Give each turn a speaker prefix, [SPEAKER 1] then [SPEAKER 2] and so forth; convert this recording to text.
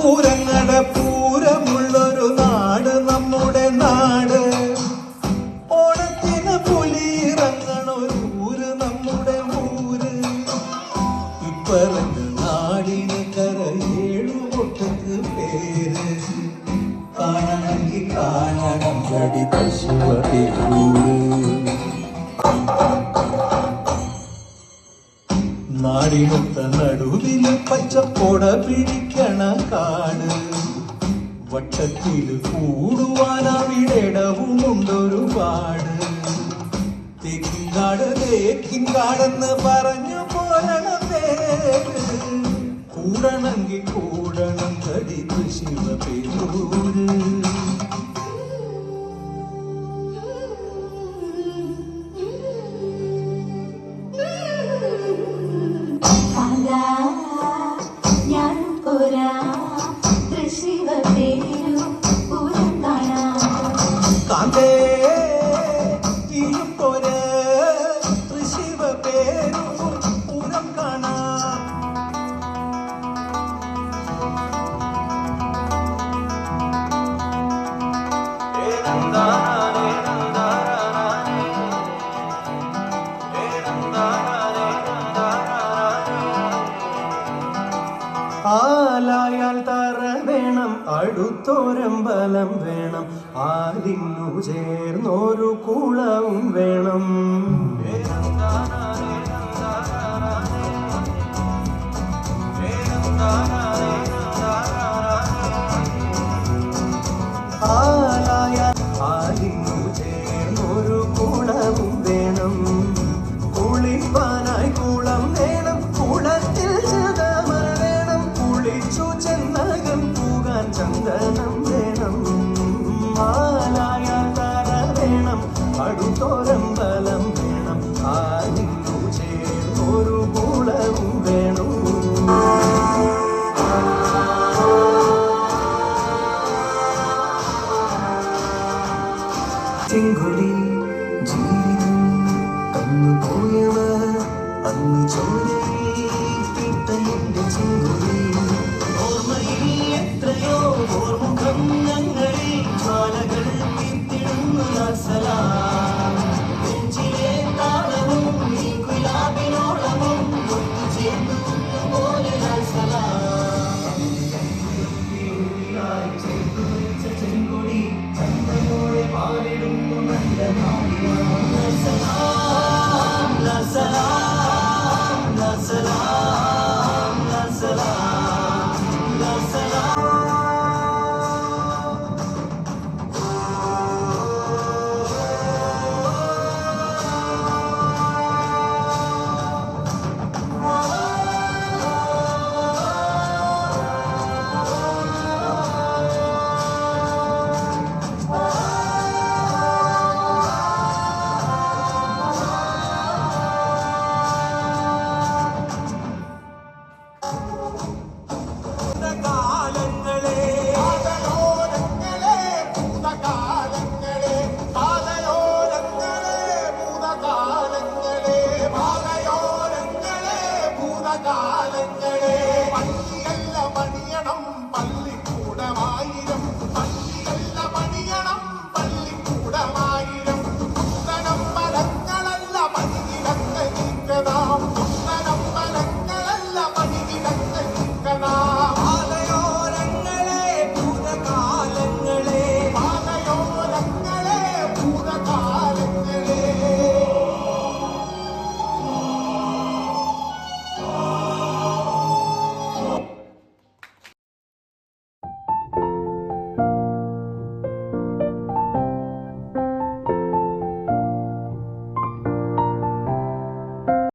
[SPEAKER 1] പൂരങ്ങട പൂരമുള്ളൊരു നാട് നമ്മുടെ നാട്. ഓണത്തിന് പുലിയിറങ്ങണൊരു ഊര് നമ്മുടെ ഊര്. ഇപ്പറഞ്ഞ കടി പശുവൂര് നാടിനൊത്ത നടുവിൽ പച്ചപ്പൊട പിടിക്കണ കാട്. വട്ടത്തിൽ കൂടുവാൻ അവിടെടവുമുണ്ടൊരു പാട്. തെക്കിങ്കാട് തേക്കിങ്കാടെന്ന് പറഞ്ഞു പോരണ പേര്. കൂടണമെങ്കിൽ കൂടണം തടി കൃഷി
[SPEAKER 2] കാലാ,
[SPEAKER 1] അടുത്തൊരമ്പലം വേണം. ആലിന്നു ചേർന്നൊരു കുളവും വേണം. ആലായാൽ ആലായാൽ തറ വേണം അടുത്തൊരമ്പലം വേണം ആലിന്നു ചേർന്നൊരു കുളവും വേണം? ചെങ്കൊടി ജീവിതം തന്നു പോയവർ അന്ന് ചോരയിട്ട എന്റെ ചെങ്കൊടി ഓർമ്മയിൽ എത്രയോ ഓർമുഖം ഞങ്ങളിൽ
[SPEAKER 3] அழகு 苦う。